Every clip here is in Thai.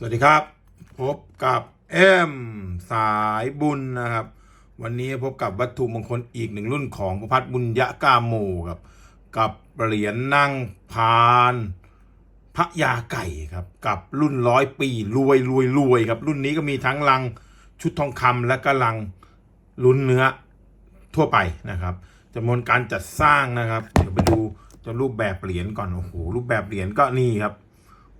สวัสดีครับ พบกับเอ็มสายบุญนะครับ วันนี้พบกับวัตถุมงคลอีกหนึ่งรุ่นของพระพัฒน์บุญยะกาโมครับกับเหรียญนั่งพานพระยาไก่ครับ กับรุ่นร้อยปีรวยรวยรวยครับ รุ่นนี้ก็มีทั้งลังชุดทองคำและก็ลังลุ้นเนื้อทั่วไปนะครับจำนวนการจัดสร้างนะครับ เดี๋ยวไปดูจะรูปแบบเหรียญก่อนโอ้โหรูปแบบเหรียญก็นี่ครับ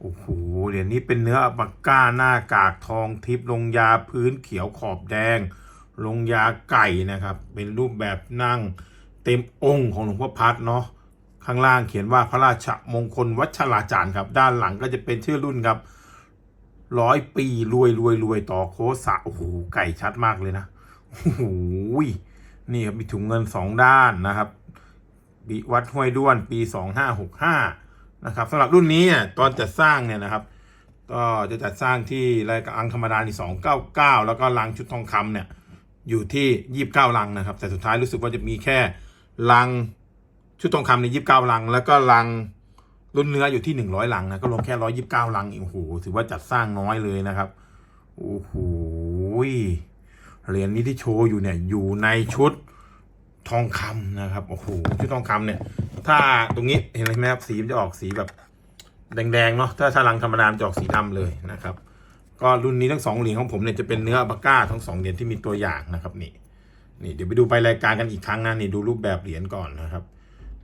โอ้โหเหรียญนี้เป็นเนื้ออัปาก้าหน้ากากทองทิพย์ลงยาพื้นเขียวขอบแดง ลงยาไก่นะครับ เป็นรูปแบบนั่งเต็มองค์ของหลวงพ่อพัดเนาะข้างล่างเขียนว่าพระราชมงคลวัชราจารย์ครับ ด้านหลังก็จะเป็นชื่อรุ่นครับร้อยปีรวยรวยรวยต่อโคสะโอ้โหไก่ชัดมากเลยนะโอ้โหนี่ครับมีถุงเงินสองด้านนะครับบิวัดห้วยด้วนปีสองห้าหกห้า นะครับสำหรับรุ่นนี้เนี่ยตอนจัดสร้างเนี่ยนะครับ ก็จะจัดสร้างที่รายการธรรมดาที่สองเก้าเก้าแล้วก็ลังชุดทองคำเนี่ยอยู่ที่ยี่สิบเก้าลังนะครับ แต่สุดท้ายรู้สึกว่าจะมีแค่ลังชุดทองคำในยี่สิบเก้าลัง แล้วก็ลังรุ่นเนื้ออยู่ที่หนึ่งร้อยลังนะก็ลงแค่ร้อยยี่สิบเก้าลังเองโอ้โหถือว่าจัดสร้างน้อยเลยนะครับโอ้โหเหรียญนี้ที่โชว์อยู่เนี่ยอยู่ในชุดทองคำนะครับโอ้โหชุดทองคำเนี่ย ถ้าตรงนี้เห็นไหมครับสีจะออกสีแบบแดงๆเนาะถ้าถ้าลังธรรมดามจะออกสีดำเลยนะครับ ก็รุ่นนี้ทั้งสองเหรียญของผมเนี่ยจะเป็นเนื้ออัลปาก้าทั้งสองเหรียญที่มีตัวอย่างนะครับนี่นี่เดี๋ยวไปดูใบรายการกันอีกครั้งนะนี่ดูรูปแบบเหรียญก่อนนะครับ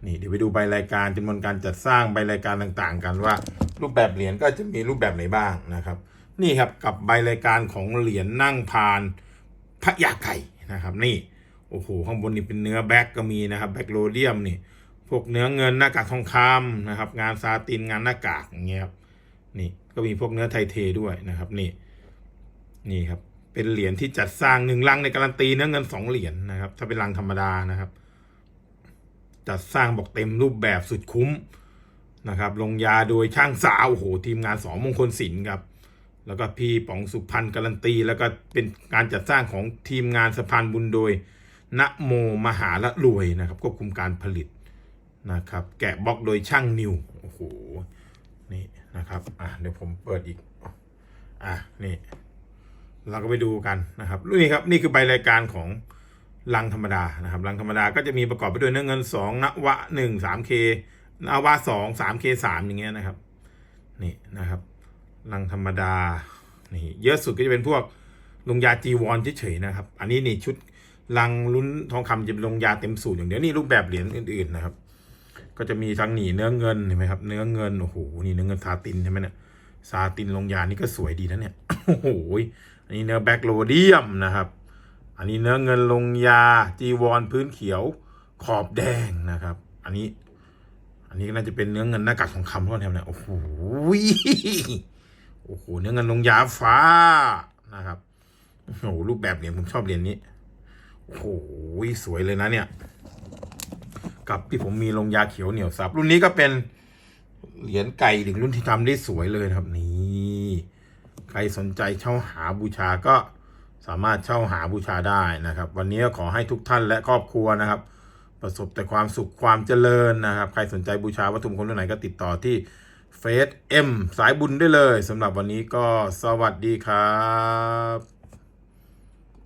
นี่เดี๋ยวไปดูใบรายการจำนวนการจัดสร้างใบรายการต่างๆ กันว่า รูปแบบเหรียญก็จะมีรูปแบบไหนบ้างนะครับ นี่ครับกับใบรายการของเหรียญนั่งพานพระยาไก่นะครับ นี่โอ้โหข้างบนนี่เป็นเนื้อแบ็กก็มีนะครับแบ็กโรเดียมนี่ พวกเนื้อเงินหน้ากากทองคำนะครับ งานซาตินงานหน้ากากอย่างเงี้ยครับนี่ก็มีพวกเนื้อไทเทด้วยนะครับ นี่ นี่ครับ เป็นเหรียญที่จัดสร้างหนึ่งลังในการันตีเนื้อเงินสองเหรียญนะครับ ถ้าเป็นลังธรรมดานะครับ จัดสร้างบอกเต็มรูปแบบสุดคุ้มนะครับ ลงยาโดยช่างสาวโอ้โหทีมงานสองมงคลศิลป์ครับ แล้วก็พี่ป๋องสุพันธ์การันตี แล้วก็เป็นการจัดสร้างของทีมงานสะพานบุญโดยนะโมมหาละรวยนะครับควบคุมการผลิต นะครับ แกะบล็อกโดยช่างนิวโอ้โหนี่นะครับอะเดี๋ยวผมเปิดอีกอะนี่เราก็ไปดูกันนะครับนี่ครับนี่คือใบรายการของลังธรรมดานะครับลังธรรมดาก็จะมีประกอบไปด้วยเนื้อเงินสองนวะหนึ่งสามเคนวะสองสามเคสามอย่างเงี้ยนะครับนี่นะครับลังธรรมดานี่เยอะสุดก็จะเป็นพวกลงยาจีวรเฉยๆนะครับ อันนี้นี่ชุดลังลุ้นทองคำจะเป็นลงยาเต็มสูตรอย่างเดียวนี่รูปแบบเหรียญอื่นๆนะครับ ก็จะมีทั้งหนีเนื้อเงินเห็นไหมครับ เนื้อเงินโอ้โหนี่เนื้อเงินซาตินใช่ไหมเนี่ยซาตินลงยานี่ก็สวยดีนะเนี่ยโอ้โหอันนี้เนื้อแบ็กโรเดียมนะครับ อันนี้เนื้อเงินลงยาจีวรพื้นเขียวขอบแดงนะครับ อันนี้ อันนี้ก็น่าจะเป็นเนื้อเงินหน้ากากทองคำท่านั้นเนี่ยโอ้โหโอ้โหเนื้อเงินลงยาฟ้านะครับโอ้โหรูปแบบเหรียญผมชอบเหรียญนี้โอ้โหสวยเลยนะเนี่ย กับที่ผมมีลงยาเขียวเหนียวซับ รุ่นนี้ก็เป็นเหรียญไก่ถึงรุ่นที่ทำได้สวยเลยครับนี่ใครสนใจเช่าหาบูชาก็สามารถเช่าหาบูชาได้นะครับ วันนี้ขอให้ทุกท่านและครอบครัวนะครับ ประสบแต่ความสุขความเจริญนะครับ ใครสนใจบูชาวัตถุมงคลรุ่นไหนก็ติดต่อที่เฟซเอ็มสายบุญได้เลยสำหรับวันนี้ก็สวัสดีครับ